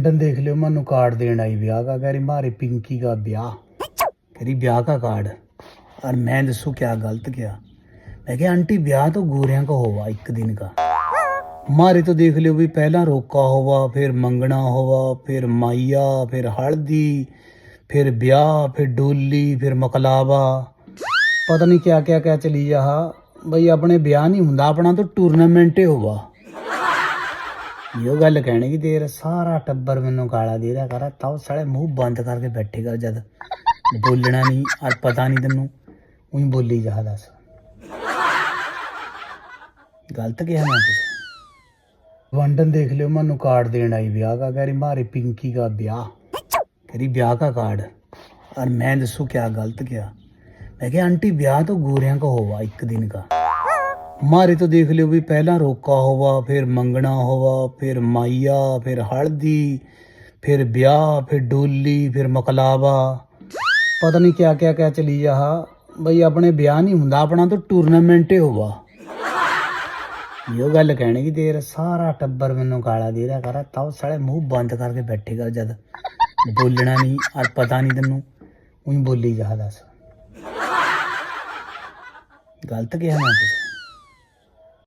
London देख लियो मानू card then I ब्याह का कह रही मारे पिंकी का ब्याह कह रही ब्याह का कार्ड और मैं दसू क्या गलत क्या मैं क्या आंटी ब्याह तो गोरिया का होगा एक दिन का हमारे तो देख लियो भी पहला रोका होगा फिर मंगना होगा फिर माइया फिर हल्दी फिर ब्याह फिर डोली फिर मकलावा पता नहीं क्या क्या क्या चली जा भाई अपने ब्याह नहीं होंगे अपना तो टूर्नामेंट ही होगा ਇਹੋ ਗੱਲ ਕਹਿਣੀ ਕਿ ਤੇਰਾ ਸਾਰਾ ਟੱਬਰ ਮੈਨੂੰ ਗਾਲਾਂ ਦੇ ਰਿਹਾ ਕਰ ਤਾਉ ਸਾਲੇ ਮੂੰਹ ਬੰਦ ਕਰਕੇ ਬੈਠੇ ਕਰ ਜਦ ਬੋਲਣਾ ਨਹੀਂ ਔਰ ਪਤਾ ਨਹੀਂ ਤੈਨੂੰ ਉਹੀ ਬੋਲੀ ਜਾ ਦੱਸ ਗਲਤ ਕਿਹਾ ਮੈਂ ਕੁਛ लंदन देख लियो मनु कार्ड देना आई ब्याह का कह रही मारे पिंकी का ब्याह कह रही ब्याह का कार्ड और मैं दसू क्या गलत किया मैं कहा आंटी ब्याह तो गोरियां का होवा एक दिन का ਮਾਰੇ ਤੋਂ ਦੇਖ ਲਿਓ ਵੀ ਪਹਿਲਾਂ ਰੋਕਾ ਹੋਵਾ, ਫਿਰ ਮੰਗਣਾ ਹੋਵਾ, ਫਿਰ ਮਾਈਆ, ਫਿਰ ਹਲਦੀ, ਫਿਰ ਵਿਆਹ, ਫਿਰ ਡੋਲੀ, ਫਿਰ ਮਕਲਾਵਾ। ਪਤਾ ਨਹੀਂ ਕਿਆ ਕਿਆ ਕਿਆ ਚਲੀ ਜਾਹਾ ਬਈ ਆਪਣੇ ਵਿਆਹ ਨਹੀਂ ਹੁੰਦਾ, ਆਪਣਾ ਤਾਂ ਟੂਰਨਾਮੈਂਟ ਹੀ ਹੋਵਾ। ਇਹੋ ਗੱਲ ਕਹਿਣੀ ਕਿ ਤੇਰਾ ਸਾਰਾ ਟੱਬਰ ਮੈਨੂੰ ਗਾਲਾਂ ਦੇ ਰਿਹਾ ਕਰਾ ਤਾਉ ਸਾਰੇ ਮੂੰਹ ਬੰਦ ਕਰਕੇ ਬੈਠੇ ਕਰ ਜਦ। ਬੋਲਣਾ ਨਹੀਂ ਆ ਪਤਾ ਨਹੀਂ ਤੈਨੂੰ, ਉਹੀ ਬੋਲੀ ਜਾ ਦੱਸ। ਗਲਤ ਕਿਹਾ ਮੈਂ ਤੇ